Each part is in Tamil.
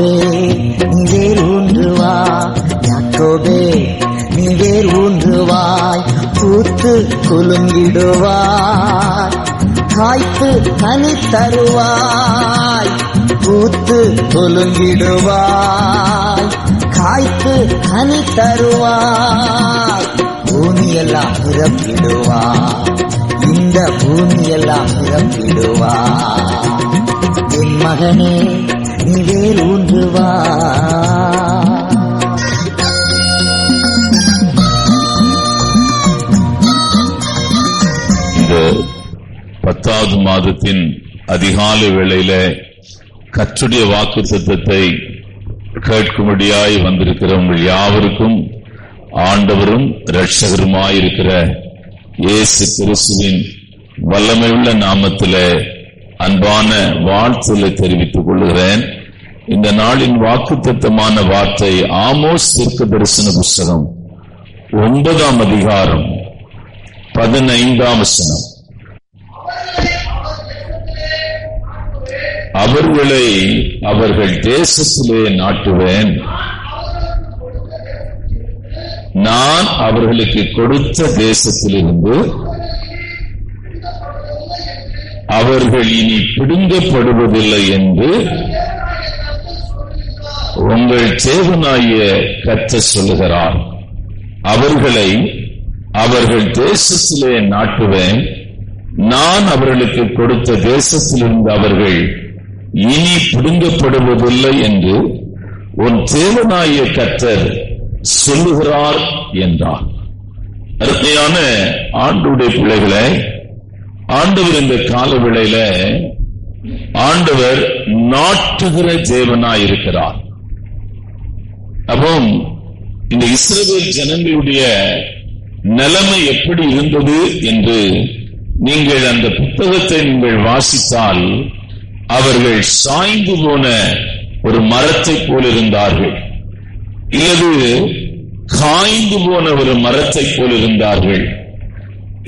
யாக்கோபே நீ வேர் ஊன்றுவா யாக்கோபே நீ வேர் ஊன்றுவாய் பூத்து குலுங்கிடுவாய். காய்த்து கனி தருவாய். பூத்து குலுங்கிடுவாய். காய்த்து கனி தருவாய். பூமியெல்லாம் பிறப்பிடுவாய் இந்த பூமியெல்லாம் பிறப்பிடுவாய் என் மகனே நீ இந்த பத்தாவது மாதத்தின் அதிகாலை வேளையில கற்றுடைய வாக்கு சத்தத்தை கேட்கும்படியாய் வந்திருக்கிற உங்கள் யாவருக்கும் ஆண்டவரும் ரட்சகருமாயிருக்கிற இயேசு கிறிஸ்துவின் வல்லமையுள்ள நாமத்தில அன்பான வாழ்த்துலை தெரிவித்துக் கொள்கிறேன். இந்த நாளின் வாக்கு திட்டமான வார்த்தை ஆமோஸ் தீர்க்க தரிசன புஸ்தகம் ஒன்பதாம் அதிகாரம் பதினைந்தாம் வசனம். அவர்களை அவர்கள் தேசத்திலே நாட்டுவேன். நான் அவர்களுக்கு கொடுத்த தேசத்திலிருந்து அவர்கள் இனி பிடுங்கப்படுவதில்லை என்று உங்கள் சேவனாய கத்த சொல்லுகிறார். அவர்களை அவர்கள் தேசத்திலே நாட்டுவேன். நான் அவர்களுக்கு கொடுத்த தேசத்திலிருந்து அவர்கள் இனி பிடுங்கப்படுவதில்லை என்று உன் தேவனாய கத்தர் சொல்லுகிறார் என்றார். அருமையான ஆண்டுடைய பிள்ளைகளை ஆண்டவர் இந்த கால விளையில ஆண்டவர் நாட்டுகிற தேவனா இருக்கிறார் அப்போ இந்த இஸ்ரேல் ஜனங்களுடைய நிலைமை எப்படி இருந்தது என்று நீங்கள் அந்த புத்தகத்தை நீங்கள் வாசித்தால் அவர்கள் சாய்ந்து போன ஒரு மரத்தை போல் இருந்தார்கள். இல்லது காய்ந்து போன ஒரு மரத்தை போல் இருந்தார்கள்.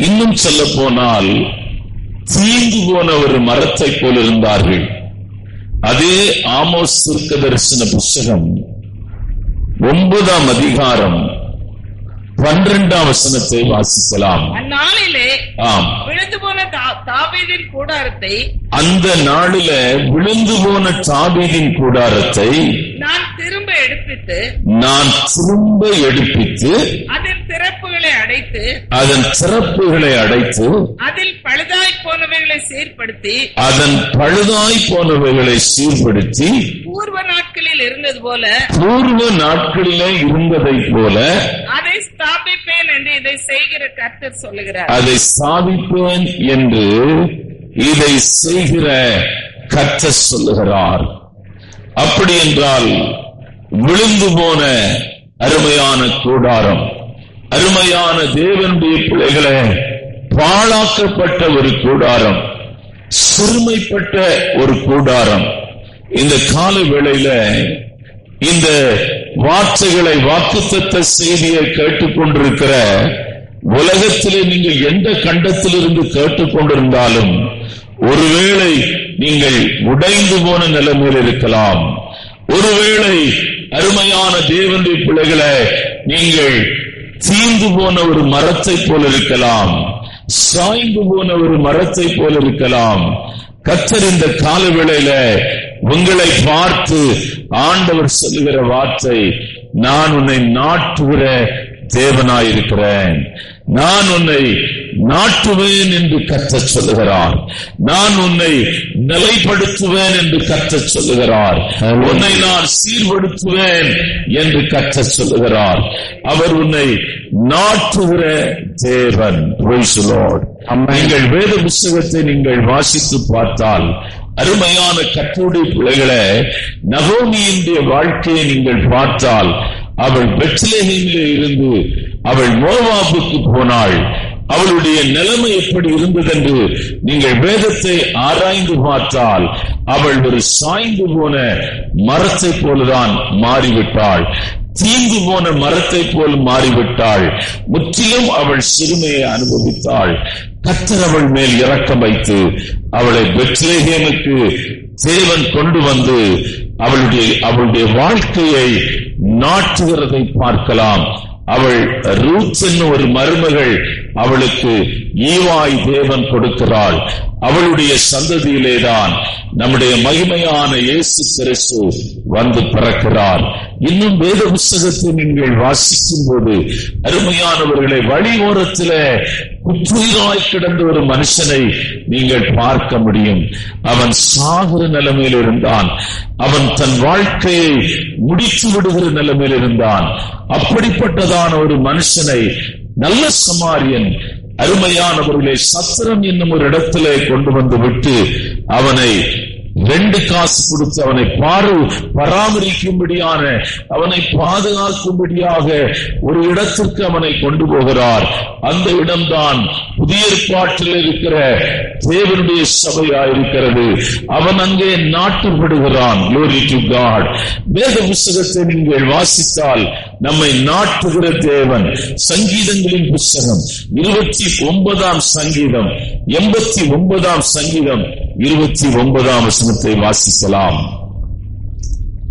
இன்னும் சொல்ல போனால் தீந்து போன ஒரு மரத்தை போல் இருந்தார்கள். அதே ஆமோஸ் தீர்க்க தரிசன புஸ்தகம் ஒன்பதாம் அதிகாரம் பன்னிரெண்டாம் வசனத்தை வாசிக்கலாம். அந்நாளிலே ஆம். விழுந்து போன தாவீதின் கூடாரத்தை அந்த நாளில விழுந்து போன தாபீதின் கூடாரத்தை நான் திரும்ப எடுப்பித்து நான் திரும்ப எடுப்பித்து அதன் திறப்புகளை அடைத்து அதன் சிறப்புகளை அடைத்து அதில் பழுதாய் போனவைகளை சீர்படுத்தி அதன் பழுதாய் போனவைகளை சீர்படுத்தி பூர்வ நாட்களில் இருந்தது போல பூர்வ நாட்களிலே இருந்ததைப் போல அதை ஸ்தாபிப்பேன் என்று இதை செய்கிற கர்த்தர் சொல்லுகிறார். அதை சாதிப்பேன் என்று இதை செய்கிற கற்ற சொல்லுகிறார். அப்படி என்றால் விழுந்து போன அருமையான கூடாரம் அருமையான தேவனுடைய பிள்ளைகளை பாழாக்கப்பட்ட ஒரு கூடாரம் சிறுமைப்பட்ட ஒரு கூடாரம். இந்த கால வேளையில இந்த வார்த்தைகளை வாக்குத்தத்த செய்தியை கேட்டுக்கொண்டிருக்கிற உலகத்திலே நீங்கள் எந்த கண்டத்திலிருந்து கேட்டுக்கொண்டிருந்தாலும் ஒருவேளை நீங்கள் உடைந்து போன நிலைமையில் இருக்கலாம். ஒருவேளை அருமையான தேவனுடைய பிள்ளைகளை நீங்கள் தீந்து போன ஒரு மரத்தை போல இருக்கலாம். சாய்ந்து போன ஒரு மரத்தை போல இருக்கலாம். கத்தர் இந்த கால வேளையில உங்களை பார்த்து ஆண்டவர் சொல்லுகிற வார்த்தை நான் உன்னை நாட்டுகிற தேவனாயிருக்கிறேன். நான் உன்னை நாட்டுவேன் என்று கத்த சொல்லுகிறார். நான் உன்னை நிலைப்படுத்துவேன் என்று கத்த சொல்லுகிறார். உன்னை நான் சீர்படுத்துவேன் என்று கத்த சொல்லுகிறார். அவர் உன்னை நாட்டுகிற தேவன். நீங்கள் வேத புஸ்தகத்தை நீங்கள் வாசித்து பார்த்தால் அருமையான கத்தோடைய பிள்ளைகளை நகோமியினுடைய வாழ்க்கையை நீங்கள் பார்த்தால் அவள் பெட்லேஹேமிலே இருந்து அவள் மோவாபுக்கு போனாள். அவளுடைய நிலைமை எப்படி இருந்தது என்று நீங்கள் வேதத்தை ஆராய்ந்து பார்த்தால் அவள் ஒரு சாய்ந்து போன மரத்தை போலதான் மாறிவிட்டாள். தீங்கு போன மரத்தை போல் மாறிவிட்டாள். முற்றிலும் அவள் சிறுமையை அனுபவித்தாள். கத்தர் அவள் மேல் இறக்கம் வைத்து அவளை பெட்லேஹேமுக்கு தேவன் கொண்டு வந்து அவளுடைய அவளுடைய வாழ்க்கையை நாட்டுகிறதை பார்க்கலாம். அவள் ரூத் என்னும் ஒரு மருமகள் அவளுக்கு ஈவாய் தேவன் கொடுக்கிறாள். அவளுடைய சந்ததியிலேதான் நம்முடைய மகிமையான இயேசு கிறிஸ்து வந்து பிறக்கிறார். இன்னும் வேத புஸ்தகத்தை நீங்கள் வாசிக்கும் போது அருமையானவர்களை வழி ஓரத்திலே குற்றுயிராய் கிடந்த ஒரு மனுஷனை நீங்கள் பார்க்க முடியும். அவன் சாகுற நிலைமையில் இருந்தான். அவன் தன் வாழ்க்கையை முடித்து விடுகிற நிலைமையில் இருந்தான். அப்படிப்பட்டதான ஒரு மனுஷனை நல்ல சமாரியன் அருமையானவர்களை சத்திரம் என்னும் ஒரு இடத்திலே கொண்டு வந்து விட்டு அவனை ரெண்டு காசு கொடுத்து அவனை பாரு பராமரிக்கும்படியான அவனை பாதுகாக்கும்படியாக ஒரு இடத்திற்கு அவனை கொண்டு போகிறார். அந்த இடம்தான் புதிய ஏற்பாட்டில் இருக்கிற தேவனுடைய சபையா இருக்கிறது. அவன் அங்கே நாட்டுப்படுகிறான். வேத புஸ்தகத்தை நீங்கள் வாசித்தால் நம்மை நாட்டுகிற தேவன். சங்கீதங்களின் புஸ்தகம் இருபத்தி ஒன்பதாம் சங்கீதம் எண்பத்தி ஒன்பதாம் சங்கீதம் இருபத்தி ஒன்பதாம் வசனத்தை வாசிக்கலாம்.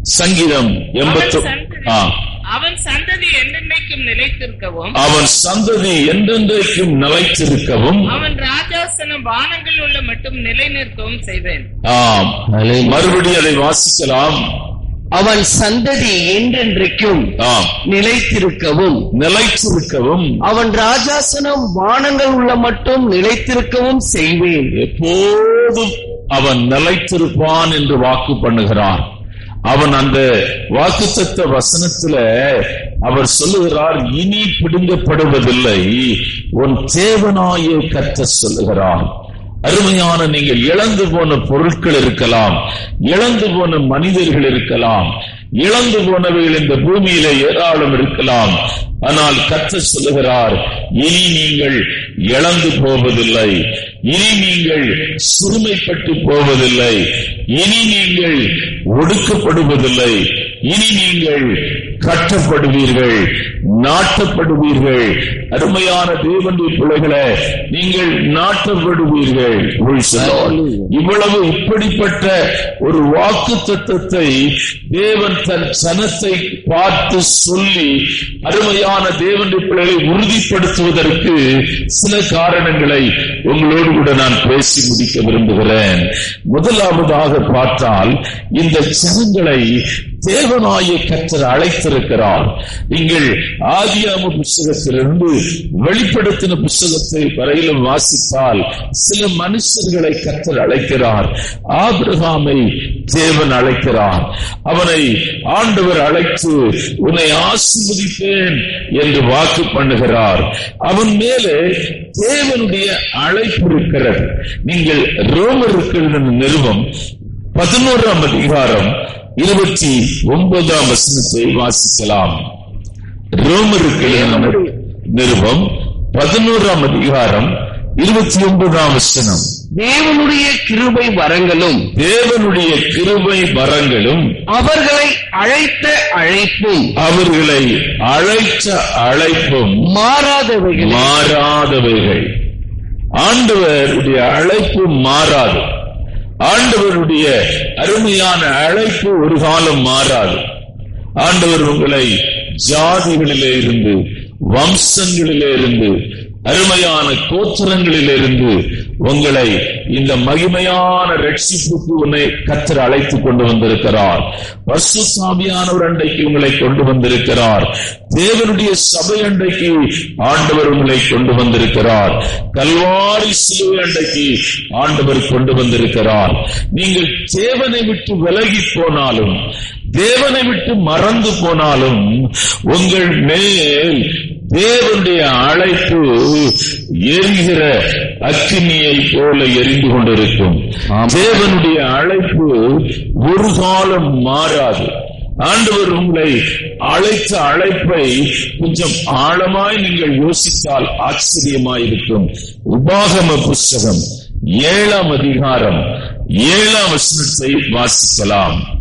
சங்கீதம் எண்பத்தி அவன் சந்ததி- ஆ. அவன் சந்ததி என்றென்றைக்கும் நிலைத்திருக்கவும் அவன் சந்ததி என்றென்றைக்கும் நிலைத்திருக்கவும் அவன் ராஜாசனம் வானங்கள் உள்ள மட்டும் நிலை நிற்கவும் செய்வேன் ஆம் மறுபடி அதை வாசிக்கலாம். அவன் சந்ததி என்றென்றைக்கும் நிலைத்திருக்கவும். நிலைத்திருக்கவும். அவன் ராஜாசனம் வானங்கள் உள்ள மட்டும் நிலைத்திருக்கவும் செய்வேன். எப்போதும் அவன் நிலைத்திருப்பான் என்று வாக்கு பண்ணுகிறான் அவன் அந்த வாக்குத்தத்த வசனத்துல அவர் சொல்லுகிறார் இனி பிடுங்கப்படுவதில்லை. உன் தேவனாய கத்த சொல்லுகிறான் அருமையான நீங்கள் இழந்து போன பொருட்கள் இருக்கலாம் இழந்து போன மனிதர்கள் இருக்கலாம் இழந்து போனவைகள் இந்த பூமியில ஏராளம் இருக்கலாம். ஆனால் கத்த சொல்லுகிறார் இனி நீங்கள் இழந்து போவதில்லை. இனி நீங்கள் சிறுமைப்பட்டு போவதில்லை. இனி நீங்கள் ஒடுக்கப்படுவதில்லை. இனி நீங்கள் கட்டப்படுவீர்கள் நாட்டப்படுவீர்கள். அருமையான தேவனுடைய பிள்ளைகளே நீங்கள் நாட்டப்படுவீர்கள். இவ்வளவு இப்படிப்பட்ட ஒரு வாக்கு தத்துவத்தை தேவன் தன் சனத்தை பார்த்து சொல்லி அருமையான தேவனுடைய பிள்ளைகளை உறுதிப்படுத்துவதற்கு சில காரணங்களை உங்களோடு கூட நான் பேசி முடிக்க விரும்புகிறேன். முதலாவதாக பார்த்தால் இந்த ஜனங்களை தேவனாய கற்றர் அழைத்திருக்கிறார். நீங்கள் ஆதியாம புஸ்தகத்திலிருந்து வெளிப்படுத்தின புஸ்தகத்தை வரையிலும் வாசித்தால் சில மனுஷர்களை கற்றர் அழைக்கிறார். ஆபிரகாமை தேவன் அழைக்கிறார். அவனை ஆண்டவர் அழைத்து உன்னை ஆசிர்வதிப்பேன் என்று வாக்கு பண்ணுகிறார். அவன் மேலே தேவனுடைய அழைப்பு இருக்கிறது. நீங்கள் ரோமருக்கு நிறுவம் பதினோராம் அதிகாரம் இருபத்தி ஒன்பதாம் வசனத்தை வாசிக்கலாம். ரோமருக்கு நிருபம்? பதினோராம் அதிகாரம் இருபத்தி ஒன்பதாம் வசனம். தேவனுடைய கிருபை வரங்களும் தேவனுடைய கிருபை வரங்களும் அவர்களை அழைத்த அழைப்பும் அவர்களை அழைத்த அழைப்பும் மாறாதவைகள். மாறாதவைகள். ஆண்டவருடைய அழைப்பு மாறாது. ஆண்டவருடைய அருமையான அழைப்பு ஒரு காலம் மாறாது. ஆண்டவர் உங்களை ஜாதிகளிலே இருந்து வம்சங்களிலே இருந்து அருமையான கோச்சரங்களிலிருந்து இருந்து உங்களை இந்த மகிமையான ரட்சிப்புக்கு உன்னை கத்தர் அழைத்து கொண்டு வந்திருக்கிறார். பசுசாமியானவர் அண்டைக்கு உங்களை கொண்டு வந்திருக்கிறார். தேவனுடைய சபை அண்டைக்கு ஆண்டவர் உங்களை கொண்டு வந்திருக்கிறார். கல்வாரி சிலுவை அண்டைக்கு ஆண்டவர் கொண்டு வந்திருக்கிறார். நீங்கள் தேவனை விட்டு விலகி போனாலும் தேவனை விட்டு மறந்து போனாலும் உங்கள் மேல் தேவனுடைய அழைப்பு எரிகிற அக்கினியை போல எரிந்து கொண்டிருக்கும். தேவனுடைய அழைப்பு ஒரு காலம் மாறாது. ஆண்டவர் உங்களை அழைத்த அழைப்பை கொஞ்சம் ஆழமாய் நீங்கள் யோசித்தால் ஆச்சரியமாயிருக்கும். உபாகம புஸ்தகம் ஏழாம் அதிகாரம் ஏழாம் வசனத்தை வாசிக்கலாம்.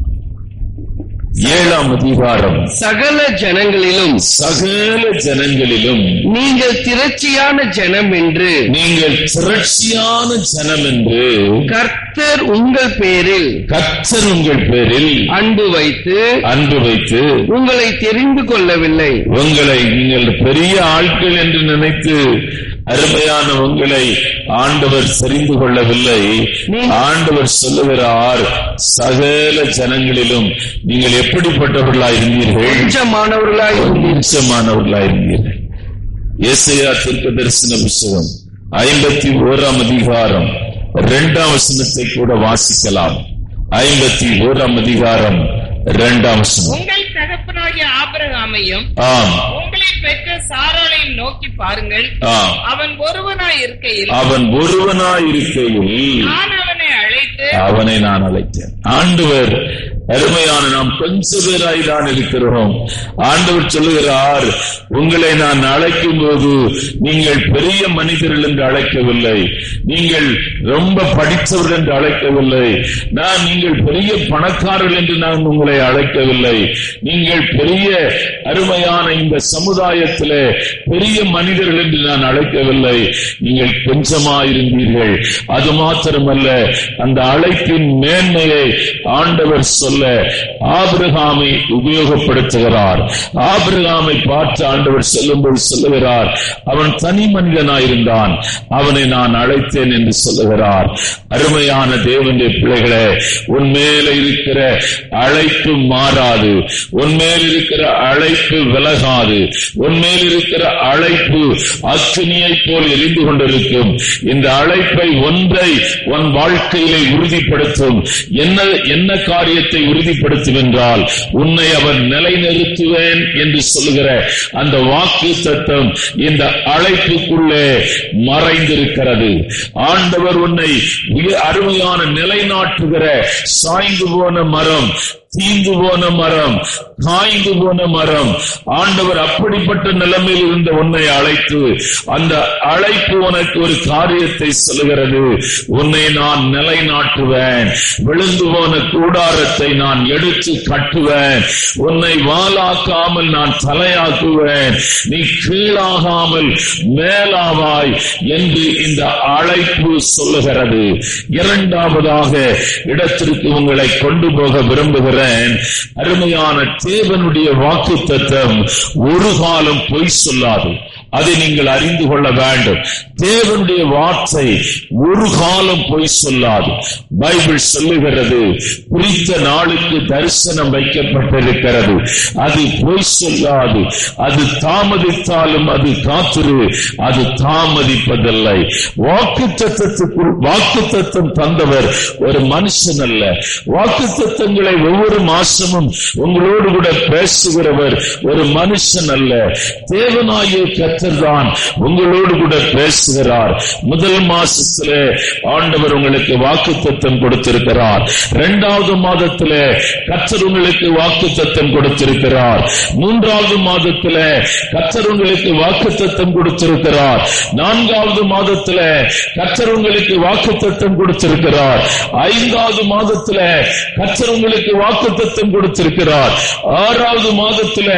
ஏழாம் அதிகாரம். சகல ஜனங்களிலும். சகல ஜனங்களிலும். நீங்கள் திரட்சியான ஜனம் என்று நீங்கள் திரட்சியான ஜனம் என்று கர்த்தர் உங்கள் பேரில். கர்த்தர் உங்கள் பேரில். அன்பு வைத்து. அன்பு வைத்து. உங்களை தெரிந்து கொள்ளவில்லை. உங்களை நீங்கள் பெரிய ஆட்கள் என்று நினைத்து. அருமையான உங்களை ஆண்டவர் தெரிந்து கொள்ளவில்லை. ஆண்டவர் சொல்லுகிறார் சகல ஜனங்களிலும் நீங்கள் எப்படிப்பட்டவர்களாய் இருந்தீர்கள்? கொஞ்சமானவர்களாய் இருந்தீர்கள். ஏசையா தீர்க்க தரிசன புஸ்தகம் ஐம்பத்தி ஓராம் அதிகாரம் இரண்டாம் வசனத்தை கூட வாசிக்கலாம். ஐம்பத்தி ஓராம் அதிகாரம் இரண்டாம் வசனம். உங்கள் தகப்பனாகிய ஆபிரகாமையும் ஆம். பெற்ற சாராளையும் நோக்கி பாருங்கள். அவன் ஒருவனாய் இருக்கையில் அவன் ஒருவனாய் இருக்கையில் நான் அவனை அழைத்து அவனை நான் அழைத்தேன். ஆண்டவர் அருமையான நாம் கொஞ்ச பேராய் தான் இருக்கிறோம். ஆண்டவர் சொல்லுகிறார் உங்களை நான் அழைக்கும் போது நீங்கள் பெரிய மனிதர்கள் என்று அழைக்கவில்லை. நீங்கள் ரொம்ப படித்தவர்கள் என்று அழைக்கவில்லை. நான் நீங்கள் பெரிய பணக்காரர்கள் என்று நான் உங்களை அழைக்கவில்லை. நீங்கள் பெரிய அருமையான இந்த சமுதாயத்தில் பெரிய மனிதர்கள் என்று நான் அழைக்கவில்லை. நீங்கள் கொஞ்சமாயிருந்தீர்கள். அது மாத்திரமல்ல அந்த அழைப்பின் மேன்மையை ஆண்டவர் சொல்ல ஆபிரகாமை உபயோகப்படுத்துகிறார். ஆபிரகாமை பார்த்து ஆண்டவர் சொல்லும்போது சொல்லுகிறார் அவன் தனி மனிதனாயிருந்தான். அவனை நான் அழைத்தேன் என்று சொல்லுகிறார். அருமையான தேவனுடைய பிள்ளைகளே உன்மேல இருக்கிற அழைப்பு மாறாது. உன்மேல் இருக்கிற அழைப்பு விலகாது. உன்மேல் இருக்கிற அழைப்பு அக்னியை போல் எரிந்து கொண்டிருக்கும். இந்த அழைப்பை ஒன்றை உன் வாழ்க்கையிலே உறுதிப்படுத்தும். என்ன என்ன காரியத்தை உறுதிப்படுத்துவென்றால் உன்னை அவர் நிலைநிறுத்துவேன் என்று சொல்லுகிற அந்த வாக்கு சத்தம் இந்த அழைப்புக்குள்ளே மறைந்திருக்கிறது. ஆண்டவர் உன்னை அருமையான நிலைநாட்டுகிற சாய்ந்து போன மரம் தீந்து போன மரம் காய்ந்து போன மரம். ஆண்டவர் அப்படிப்பட்ட நிலைமையில் இருந்த உன்னை அழைத்து அந்த அழைப்பு உனக்கு ஒரு காரியத்தை சொல்லுகிறது. உன்னை நான் நிலைநாட்டுவேன். விழுந்து போன கூடாரத்தை நான் எடுத்து கட்டுவேன். உன்னை வாலாக்காமல் நான் தலையாக்குவேன். நீ கீழாகாமல் மேலாவாய் என்று இந்த அழைப்பு சொல்லுகிறது. இரண்டாவதாக இடத்திற்கு உங்களை கொண்டு போக விரும்புகிறேன் அருமையான தேவனுடைய வாக்கு தத்தம் ஒரு காலம் பொய் சொல்லாது. அதை நீங்கள் அறிந்து கொள்ள வேண்டும். தேவனுடைய வார்த்தை ஒரு காலம் பொய் சொல்லாது. பைபிள் சொல்லுகிறது குறித்த நாளுக்கு தரிசனம் வைக்கப்பட்டிருக்கிறது. அது பொய் சொல்லாது. அது தாமதித்தாலும் அது காத்திரு அது தாமதிப்பதில்லை. வாக்கு தத்துவத்துக்கு வாக்கு தத்துவம் தந்தவர் ஒரு மனுஷன் அல்ல. வாக்கு தத்துவங்களை ஒவ்வொரு மாசமும் உங்களோடு கூட பேசுகிறவர் ஒரு மனுஷன் அல்ல. தேவனாய கத்தர் தான் உங்களோடு கூட பேசுகிறார். முதல் மாசத்துல ஆண்டவர் உங்களுக்கு வாக்கு தத்தம் கொடுத்திருக்கிறார். இரண்டாவது மாதத்துல கத்தர் உங்களுக்கு வாக்கு தத்தம் கொடுத்திருக்கிறார். மூன்றாவது மாதத்துல கத்தர் உங்களுக்கு வாக்கு தத்தம் கொடுத்திருக்கிறார். நான்காவது மாதத்துல கத்தர் உங்களுக்கு வாக்கு தத்தம் கொடுத்திருக்கிறார். ஐந்தாவது மாதத்துல கத்தர் உங்களுக்கு வாக்கு தத்தம் கொடுத்திருக்கிறார். ஆறாவது மாதத்துல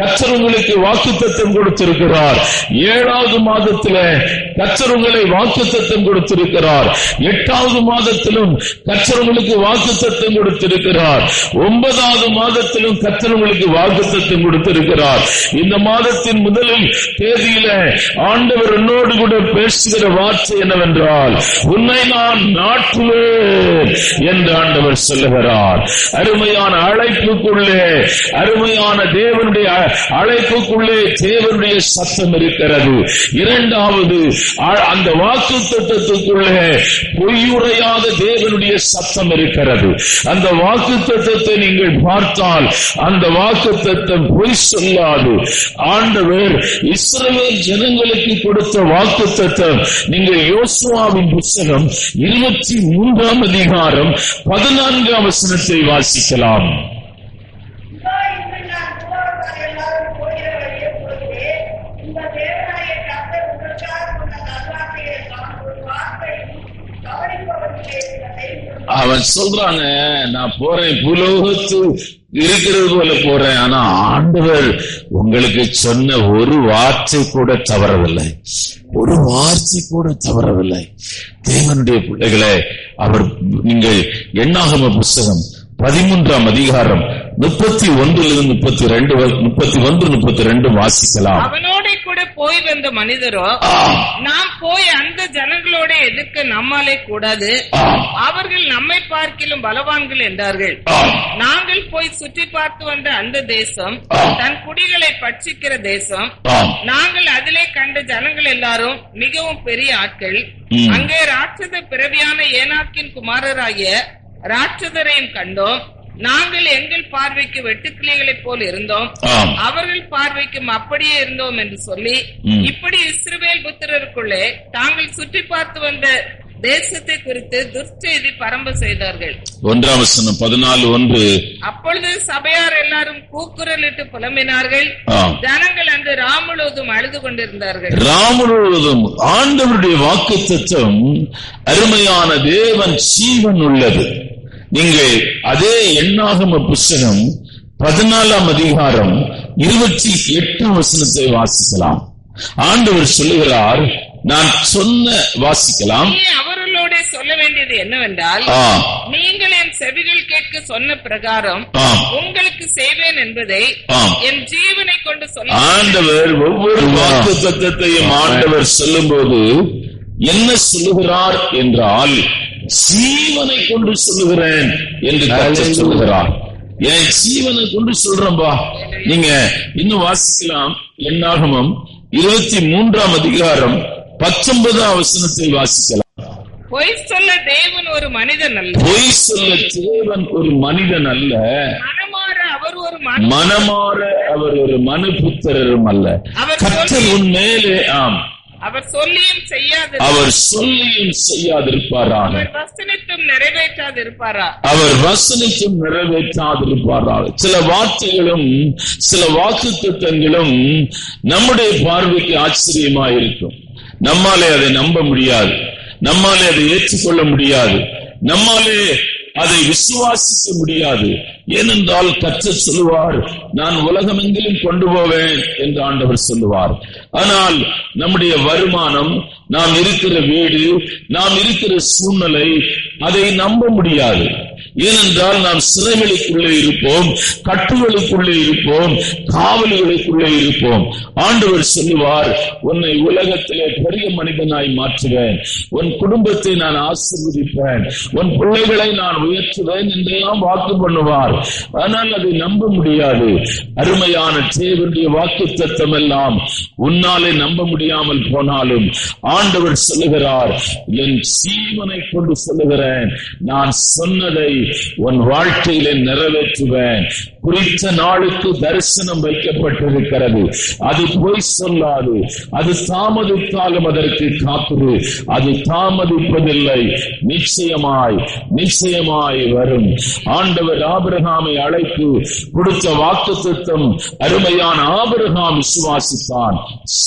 கத்தர் உங்களுக்கு வாக்கு தத்தம் கொடுத்திருக்கிறார். ஏழாவது மாதத்துல கச்சர் உங்களை வாக்கு தத்தம் கொடுத்திருக்கிறார். எட்டாவது மாதத்திலும் கச்சர் உங்களுக்கு வாக்கு தத்தம் கொடுத்திருக்கிறார். ஒன்பதாவது மாதத்திலும் கச்சர் உங்களுக்கு வாக்கு தத்தம் கொடுத்திருக்கிறார். இந்த மாதத்தின் முதலில் தேதியில ஆண்டவர் என்னோடு கூட பேசுகிற வார்த்தை என்னவென்றால் உன்னை நான் நாட்டுவேன் என்று ஆண்டவர் சொல்லுகிறார். அருமையான அழைப்புக்குள்ளே அருமையான தேவனுடைய அழைப்புக்குள்ளே தேவனுடைய சத்தம் இருக்கிறது இரண்டாவது அந்த வாக்கு தத்துவத்துக்குள்ளே பொய்யுரையாத தேவனுடைய சத்தம் இருக்கிறது. அந்த வாக்கு தத்துவத்தை நீங்கள் பார்த்தால் அந்த வாக்கு தத்துவம் பொய் சொல்லாது. ஆண்டவர் இஸ்ரவேல் ஜனங்களுக்கு கொடுத்த வாக்கு தத்துவம் நீங்கள் யோசுவாவின் புஸ்தகம் இருபத்தி மூன்றாம் அதிகாரம் பதினான்காம் வசனத்தை வாசிக்கலாம். அவன் சொல்றாங்க நான் போறேன் புலோகத்து இருக்கிறது போல போறேன். ஆனா ஆண்டவர் உங்களுக்கு சொன்ன ஒரு வார்த்தை கூட தவறவில்லை. ஒரு வார்த்தை கூட தவறவில்லை. தேவனுடைய பிள்ளைகளை அவர் நீங்கள் எண்ணாகம புஸ்தகம் பதிமூன்றாம் அதிகாரம் முப்பத்தி ஒன்றிலிருந்து முப்பத்தி ரெண்டு முப்பத்தி ஒன்று முப்பத்தி ரெண்டு வாசிக்கலாம். அவனோட கூட போய் வந்த மனிதரோ நாம் போய் அந்த ஜனங்களோட எதிர்க்க நம்மாலே கூடாது. அவர்கள் நம்மை பார்க்கிலும் பலவான்கள் என்றார்கள். நாங்கள் போய் சுற்றி பார்த்து வந்த அந்த தேசம் தன் குடிகளை பட்சிக்கிற தேசம். நாங்கள் அதிலே கண்ட ஜனங்கள் எல்லாரும் மிகவும் பெரிய ஆட்கள். அங்கே ராட்சத பிறவியான ஏனாக்கின் குமாரராகிய ராட்சதரையும் கண்டோம். நாங்கள் எங்கள் பார்வைக்கு வெட்டுக்கிளிகளைப் போல் இருந்தோம். அவர்கள் பார்வைக்கும் அப்படியே இருந்தோம் என்று சொல்லி. இப்படி இஸ்ரவேல் புத்திரருக்குள்ளே தாங்கள் சுற்றி பார்த்து வந்த தேசத்தை குறித்து துர்ச்செய்தி பரம்ப செய்தார்கள் ஒன்றாம் வசனம் பதினாலு ஒன்று அப்பொழுது சபையார் எல்லாரும் கூக்குரலிட்டு புலம்பினார்கள். ஜனங்கள் அன்று ராம் முழுவதும் அழுது கொண்டிருந்தார்கள் ராமுழுவதும் ஆண்டவருடைய வாக்கு தத்துவம் அருமையான தேவன் ஜீவன் உள்ளது நீங்கள் அதே எண்ணாகம புஸ்தகம் பதினாலாம் அதிகாரம் இருபத்தி எட்டாம் வசனத்தை வாசிக்கலாம். ஆண்டவர் சொல்லுகிறார் நான் சொன்ன வாசிக்கலாம். அவர்களோட சொல்ல வேண்டியது என்னவென்றால் நீங்கள் என் செவிகள் கேட்க சொன்ன பிரகாரம் உங்களுக்கு செய்வேன் என்பதை. என் ஜீவனை கொண்டு சொல்ல ஆண்டவர் ஒவ்வொரு வாக்கு தத்தத்தையும் ஆண்டவர் சொல்லும்போது என்ன சொல்லுகிறார் என்றால் ஜீவனை கொண்டு சொல்லுகிறேன் என்று கர்த்தர் சொல்லுகிறார். என் ஜீவனை கொண்டு சொல்றேன்பா நீங்க இன்னும் வாசிக்கலாம். என்னாகமம் இருபத்தி மூன்றாம் அதிகாரம் பத்தொன்பதாம் வசனத்தை வாசிக்கலாம். பொய் சொல்ல தேவன் ஒரு மனிதன் அல்ல. பொய் சொல்ல தேவன் ஒரு மனிதன் அல்ல. மனமாற அவர் ஒரு மனிதன் மனமாற அவர் ஒரு மனுபுத்திரரும் அல்ல. சொல்லி- உன் மேலே ஆம். அவர் சொல்லியும் செய்யாது அவர் சொல்லியும் செய்யாதிருப்பாராக. அவர் வசனித்தும் நிறைவேற்றாதிருப்பாரா? அவர் வசனிக்கும் நிறைவேற்றாதிருப்பாராக. சில வார்த்தைகளும் சில வாக்கு திட்டங்களும் நம்முடைய பார்வைக்கு ஆச்சரியமா இருக்கும் நம்மாலே அதை நம்ப முடியாது. நம்மாலே அதை ஏற்றுக்கொள்ள முடியாது. நம்மாலே அதை விசுவாசிக்க முடியாது. ஏனென்றால் கற்றச் சொல்லுவார் நான் உலகமெங்கிலும் கொண்டு போவேன் என்று ஆண்டவர் சொல்லுவார். ஆனால் நம்முடைய வருமானம் நாம் இருக்கிற வீடு நாம் இருக்கிற சூழ்நிலை அதை நம்ப முடியாது. ஏனென்றால் நாம் சிறைகளுக்குள்ளே இருப்போம் கட்டுகளுக்குள்ளே இருப்போம் காவல்களுக்குள்ளே இருப்போம். ஆண்டவர் சொல்லுவார் உன்னை உலகத்திலே பெரிய மனிதனாய் மாற்றுவேன். உன் குடும்பத்தை நான் ஆசீர்வதிப்பேன். உன் பிள்ளைகளை நான் உயர்த்துவேன் என்றெல்லாம் வாக்கு பண்ணுவார். ஆனால் அதை நம்ப முடியாது. அருமையான தேவனுடைய வாக்கு தத்தம் எல்லாம் உன்னாலே நம்ப முடியாமல் போனாலும் ஆண்டவர் சொல்லுகிறார் என் சீவனை கொண்டு சொல்லுகிறேன். நான் சொன்னதை உன் வாழ்க்கையில நிறைவேற்றுவேன். குறித்த நாளுக்கு தரிசனம் வைக்கப்பட்டிருக்கிறது. அது பொய் சொல்லாது. அது தாமதித்தாலும் அதற்கு காப்பது. அது தாமதிப்பதில்லை. நிச்சயமாய் நிச்சயமாய் வரும். ஆண்டவர் ஆபிரகாமை அழைத்து கொடுத்த வாக்கு திட்டம் அருமையான ஆபிரகாம் விசுவாசித்தான்.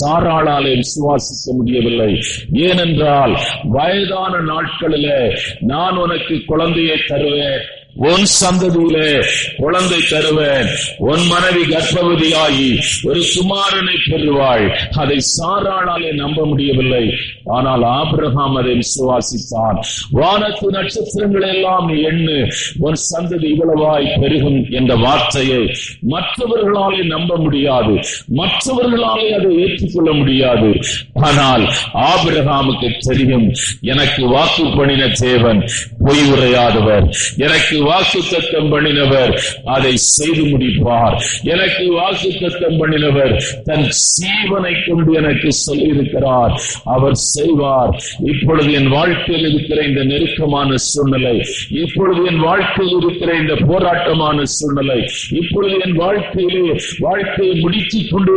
சாராளாலே விசுவாசிக்க முடியவில்லை. ஏனென்றால் வயதான நாட்களில நான் உனக்கு குழந்தையை தருவேன். Yeah. உன் சந்ததியில குழந்தை தருவேன். உன் மனைவி கர்ப்பவதியாகி ஒரு குமாரனை பெறுவாள். அதை சாராளாலே நம்ப முடியவில்லை. ஆனால் ஆபிரகாம் அதை விசுவாசித்தான். வானத்து நட்சத்திரங்கள் எல்லாம் நீ எண்ணு. உன் சந்ததி இவ்வளவாய் பெருகும் என்ற வார்த்தையை மற்றவர்களாலே நம்ப முடியாது. மற்றவர்களாலே அதை ஏற்றுக்கொள்ள முடியாது. ஆனால் ஆபிரகாமுக்கு தெரியும். எனக்கு வாக்கு பண்ணின தேவன் பொய் உரையாதவர். எனக்கு வாக்கு தத்தம் பண்ணினவர் அதை செய்து முடிப்பார். எனக்கு வாக்கு தத்தம் பண்ணினவர் தன் சீவனை கொண்டு எனக்கு சொல்லியிருக்கிறார். அவர் செய்வார். இப்பொழுது என் வாழ்க்கையில் இருக்கிற இந்த நெருக்கமான சூழ்நிலை இப்பொழுது என் வாழ்க்கையில் இருக்கிற இந்த போராட்டமான சூழ்நிலை இப்பொழுது என் வாழ்க்கையிலே வாழ்க்கையை முடித்து கொண்டு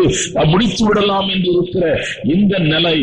முடித்து விடலாம் என்று இருக்கிற இந்த நிலை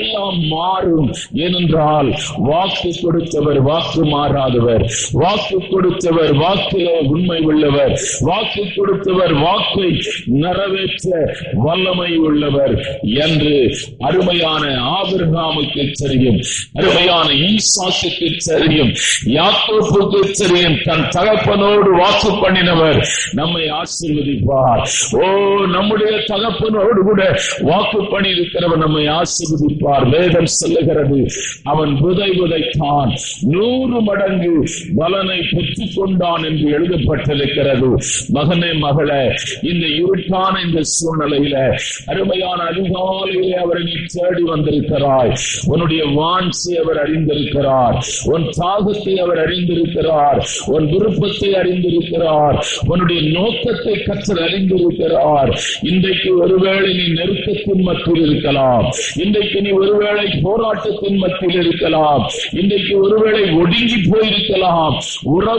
எல்லாம் மாறும். ஏனென்றால் வாக்கு கொடுத்தவர் வாக்கு மாறாதவர். வாக்கு கொடு கொடுத்தவர் வாக்கிலே உண்மை உள்ளவர். வாக்கு கொடுத்தவர் வாக்கை நிறைவேற்ற வல்லமை உள்ளவர் என்று அருமையான ஆபிரகாமுக்கு தெரியும். அருமையான ஈசாக்குக்கு தெரியும். யாக்கோப்புக்கு தெரியும். தன் தகப்பனோடு வாக்கு பண்ணினவர் நம்மை ஆசீர்வதிப்பார். ஓ நம்முடைய தகப்பனோடு கூட வாக்கு பண்ணி இருக்கிறவர் நம்மை ஆசீர்வதிப்பார். வேதம் சொல்லுகிறது அவன் விதை விதைத்தான். நூறு மடங்கு பலனை பெற்று பெற்றுக் கொண்டான் என்று எழுதப்பட்டிருக்கிறது. மகனே மகளே இந்த இருட்டான இந்த சூழ்நிலையில அருமையான அதிகாலையிலே அவரை நீ தேடி வந்திருக்கிறாய். உன்னுடைய வான்சி அவர் அறிந்திருக்கிறார். உன் தாகத்தை அவர் அறிந்திருக்கிறார். உன் விருப்பத்தை அறிந்திருக்கிறார். உன்னுடைய நோக்கத்தை கற்றல் அறிந்திருக்கிறார். இன்றைக்கு ஒருவேளை நீ நெருக்கத்தின் மத்தியில் இருக்கலாம். இன்றைக்கு நீ ஒருவேளை போராட்டத்தின் மத்தியில் இருக்கலாம். இன்றைக்கு ஒருவேளை ஒடுங்கி போயிருக்கலாம்.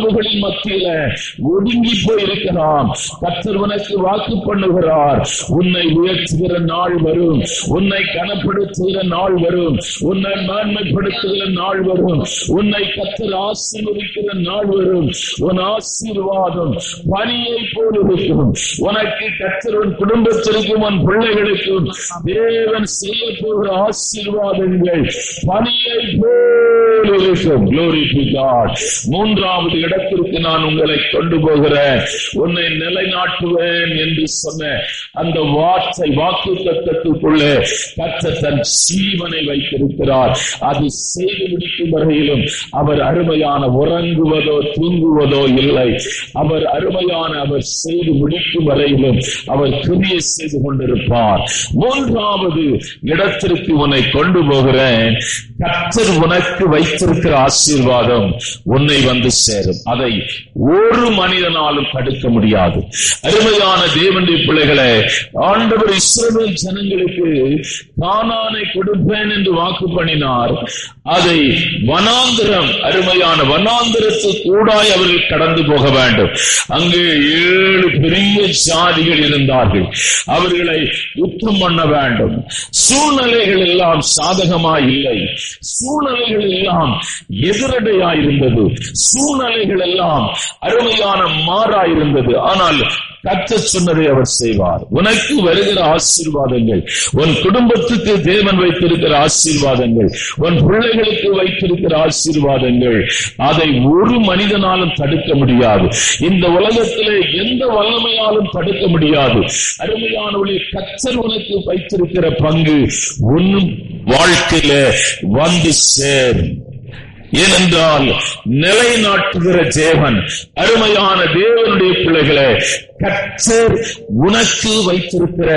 உறவுகளின் மத்தியில ஒடுங்கி போயிருக்கலாம் கத்தர் உனக்கு வாக்கு பண்ணுகிறார். உன்னை உயர்த்துகிற நாள் வரும். உன்னை கனப்படுத்துகிற நாள் வரும். உன்னை மேன்மைப்படுத்துகிற நாள் வரும். உன்னை கத்தர் ஆசீர்வதிக்கிற நாள் வரும். உன் ஆசீர்வாதம் பனியை போல் இருக்கும். உனக்கு கத்தர் உன் குடும்பத்திற்கும் உன் பிள்ளைகளுக்கும் தேவன் செய்ய போகிற ஆசீர்வாதங்கள் பனியை போல் இருக்கும். மூன்றாவது இடம் இடத்திற்கு நான் உங்களை கொண்டு போகிறேன் உன்னை நிலைநாட்டுவேன் என்று சொன்ன அந்த வார்த்தை வாக்கு தத்துக்குள்ளே கற்ற தன் சீவனை வைத்திருக்கிறார். அது செய்து முடிக்கும் வரையிலும் அவர் அருமையான உறங்குவதோ தூங்குவதோ இல்லை. அவர் அருமையான அவர் செய்து முடிக்கும் வரையிலும் அவர் கிரியை செய்து கொண்டிருப்பார். மூன்றாவது இடத்திற்கு உன்னை கொண்டு போகிறேன் கற்றர் உனக்கு வைத்திருக்கிற ஆசீர்வாதம் உன்னை வந்து சேரும். அதை ஒரு மனிதனாலும் தடுக்க முடியாது. அருமையான தேவனுடைய பிள்ளைகளை ஆண்டவர் இஸ்ரவேல் ஜனங்களுக்கு கானானை கொடுப்பேன் என்று வாக்கு பண்ணினார். அதை வனாந்திரம் அருமையான வனாந்திரத்து கூடாய் அவர்கள் கடந்து போக வேண்டும். அங்கு ஏழு பெரிய ஜாதிகள் இருந்தார்கள். அவர்களை யுத்தம் பண்ண வேண்டும். சூழ்நிலைகள் எல்லாம் சாதகமாய் இல்லை. சூழ்நிலைகள் எல்லாம் எதிரடையாயிருந்தது சூழ்நிலைகள் எல்லாம் அருமையான மாறாயிருந்தது ஆனால் கத்த சொன்னதை அவர் செய்வார். உனக்கு வருகிற ஆசீர்வாதங்கள் உன் குடும்பத்துக்கு தேவன் வைத்திருக்கிற ஆசீர்வாதங்கள் உன் பிள்ளைகளுக்கு வைத்திருக்கிற ஆசீர்வாதங்கள் அதை ஒரு மனிதனாலும் தடுக்க முடியாது. இந்த உலகத்திலே எந்த வல்லமையாலும் தடுக்க முடியாது. அருமையானவளே கச்சர் உனக்கு வைத்திருக்கிற பங்கு உன் வாழ்க்கையில வந்து சேரும். ஏனென்றால் நிலைநாட்டுகிற தேவன் அருமையான தேவனுடைய பிள்ளைகளை கற்றர் உனக்கு வைத்திருக்கிற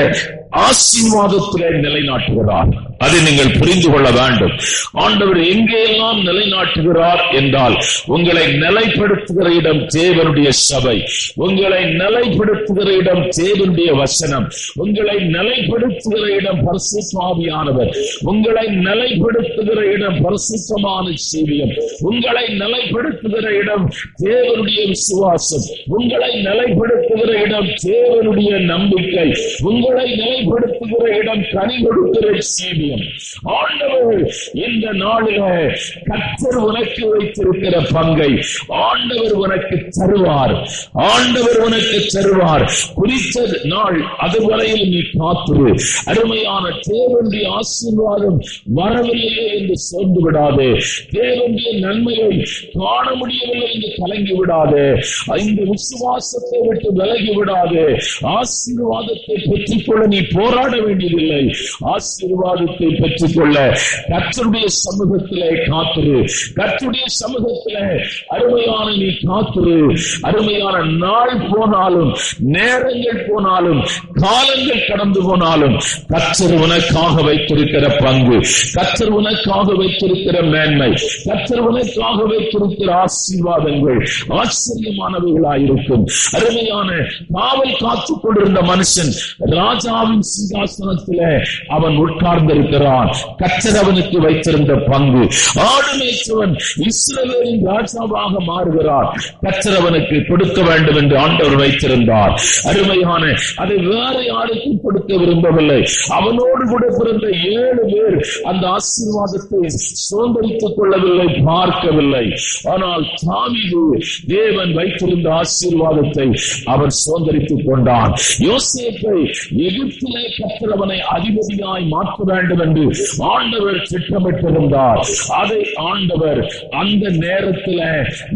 ஆசீர்வாதத்திலே நிலைநாட்டுகிறார். அதை நீங்கள் புரிந்து கொள்ள வேண்டும். ஆண்டவர் எங்கெல்லாம் நிலைநாட்டுகிறார் என்றால் உங்களை நிலைப்படுத்துகிற இடம் தேவனுடைய சபை. உங்களை நிலைப்படுத்துகிற இடம் தேவனுடைய வசனம். உங்களை நிலைப்படுத்துகிற இடம் பரிசுத்தாவியானவர். உங்களை நிலைப்படுத்துகிற இடம் பரிசுத்தமான சீவியம். உங்களை நிலைப்படுத்துகிற இடம் தேவனுடைய விசுவாசம். உங்களை நிலைப்படுத்துகிற இடம் தேவனுடைய நம்பிக்கை. உங்களை நிலைப்படுத்துகிற இடம் கனி கொடுக்கிற சீவியம். ஆண்டவர் இந்த நாளில கத்தர் உனக்கு வைத்திருக்கிற பங்கை ஆண்டவர் உனக்கு தருவார். ஆண்டவர் உனக்கு தருவார். குறித்த நாள் அதுவரையில் நீ காத்துரு. அருமையான தேவனுடைய ஆசீர்வாதம் வரவில்லையே என்று சோர்ந்து விடாதே. தேவனுடைய நன்மையை காண முடியவில்லை என்று கலங்கி விடாதே. இந்த விசுவாசத்தை விட்டு விலகி விடாதே. ஆசீர்வாதத்தை பெற்றுக்கொள்ள நீ போராட வேண்டியதில்லை. ஆசீர்வாதத்தை சுதந்திரத்தை பெற்றுக் கொள்ள கற்றுடைய சமூகத்திலே காத்துரு கற்றுடைய சமூகத்திலே அருமையான நீ காத்துரு. அருமையான நாள் போனாலும் நேரங்கள் போனாலும் காலங்கள் கடந்து போனாலும் கத்தர் உனக்காக வைத்திருக்கிற பங்கு கத்தர் உனக்காக வைத்திருக்கிற மேன்மை கத்தர் உனக்காக வைத்திருக்கிற ஆசீர்வாதங்கள் ஆச்சரியமானவைகளாயிருக்கும். அருமையான காவல் காத்துக் கொண்டிருந்த மனுஷன் ராஜாவின் சிங்காசனத்திலே அவன் உட்கார்ந்திருக்க உட்கார்ந்திருக்கிறான் கச்சர் அவனுக்கு வைத்திருந்த பங்கு. ஆடு மேய்ச்சவன் இஸ்ரவேலின் ராஜாவாக மாறுகிறார் கச்சர் அவனுக்கு கொடுக்க வேண்டும் என்று ஆண்டவர் வைத்திருந்தார். அருமையான அதை வேற யாருக்கும் கொடுக்க விரும்பவில்லை. அவனோடு கூட பிறந்த ஏழு பேர் அந்த ஆசீர்வாதத்தை சுதந்திரித்துக் கொள்ளவில்லை பார்க்கவில்லை. ஆனால் தாமிது தேவன் வைத்திருந்த ஆசீர்வாதத்தை அவர் சுதந்திரித்துக் கொண்டான் யோசேப்பை எகிப்திலே கத்திரவனை அதிபதியாய் மாற்ற வேண்டும் என்று ஆண்டவர் திட்டமிட்டிருந்தார். அதை ஆண்டவர் அந்த நேரத்தில்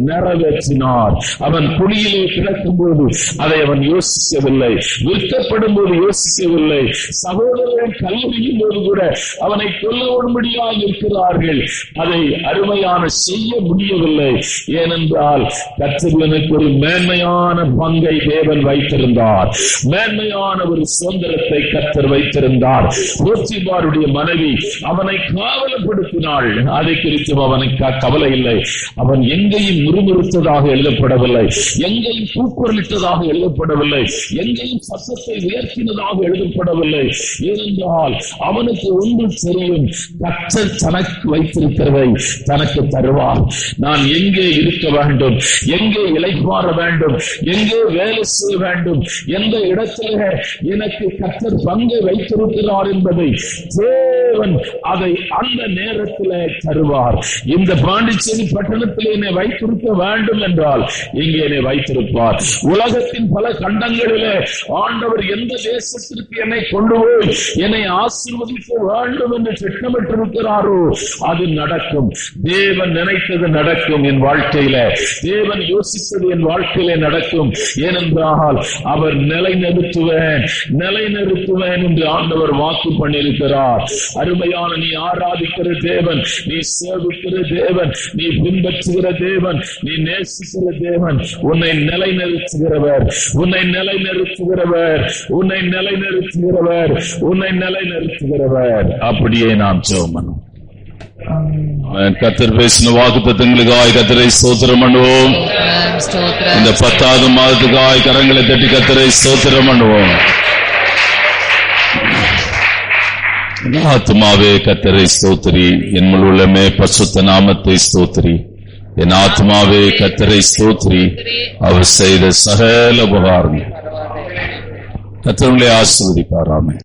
நிறைவேற்றினார். அவன் குழியிலே கிடக்கும் போது அதை அவன் யோசிக்கவில்லை. விற்கப்படும் போது யோசிக்கவில்லை. சகோதரர்கள் கல்லறியும் போது கூட அவனை கொல்லப்படும்படியாக இருக்கிறார்கள். அதை அருமையான செய்ய முடியவில்லை. ஏனென்றால் கத்திரனுக்கு ஒரு மேன்மையான பங்கை தேவன் வைத்திருந்தார். மேன்மையான ஒரு சுதந்திரத்தை கத்தர் வைத்திருந்தார். போர்த்திபாருடைய மனைவி அவனை காவலப்படுத்தினாள். அதை குறித்து அவனுக்கு கவலை இல்லை. அவன் எங்கேயும் முறுமுறுத்ததாக எழுதப்படவில்லை. எங்கேயும் கூக்குரலிட்டதாக எழுதப்படவில்லை. எங்கேயும் சத்தத்தை உயர்த்தினதாக எழுதப்படவில்லை. ஏனென்றால் அவனுக்கு ஒன்று தெரியும். கற்றல் தனக்கு வைத்திருக்கிறதை தனக்கு தருவார். நான் எங்கே இருக்க வேண்டும்? எங்கே இலைப்பாற வேண்டும்? எங்கே வேலை செய்ய வேண்டும்? எந்த இடத்திலே எனக்கு கத்தர் பங்கை வைத்திருக்கிறார் என்பதை தேவன் அதை அந்த நேரத்தில் தருவார். இந்த பாண்டிச்சேரி பட்டணத்தில் என்னை வைத்திருக்க வேண்டும் என்றால் இங்கே என்னை வைத்திருப்பார். உலகத்தின் பல கண்டங்களிலே ஆண்டவர் எந்த தேசத்திற்கு என்னை கொண்டு போய் என்னை ஆசீர்வதிக்க வேண்டும் என்று திட்டமிட்டிருக்கிறாரோ அது நடக்கும். தேவன் நினைத்தது நடக்கும் என் வாழ்க்கையில. தேவன் யோசித்தது என் வாழ்க்கையில நடக்கும். ஏனென்றால் அவர் நிலைநிறுத்துவேன் நிலைநிறுத்துவேன் என்று ஆண்டவர் வாக்கு பண்ணியிருக்கிறார். அருமையான நீ ஆராதிக்கிற தேவன் நீ சேவிக்கிற தேவன் நீ பின்பற்றுகிற தேவன் நீ நேசிக்கிற தேவன் உன்னை நிலைநிறுத்துகிறவர் உன்னை நிலைநிறுத்துகிறவர் உன்னை நிலைநிறுத்துகிறவர் உன்னை நிலைநிறுத்துகிறவர். அப்படியே நாம் ஜெபம் கத்தர் பேசின வாக்கு தத்துவங்களுக்காய் கத்தரை சோத்திரம் பண்ணுவோம். இந்த பத்தாவது மாதத்துக்காய் கரங்களை தட்டி கத்தரை சோத்திரம் பண்ணுவோம். ஆத்மாவே கத்தரை ஸ்தோத்திரி. என் உள்ளமே பசுத்த நாமத்தை ஸ்தோத்திரி. என் ஆத்மாவே கத்தரை ஸ்தோத்திரி. அவர் செய்த சகல உபகாரம் கத்தருளை ஆசிர்வதிப்பாராமே.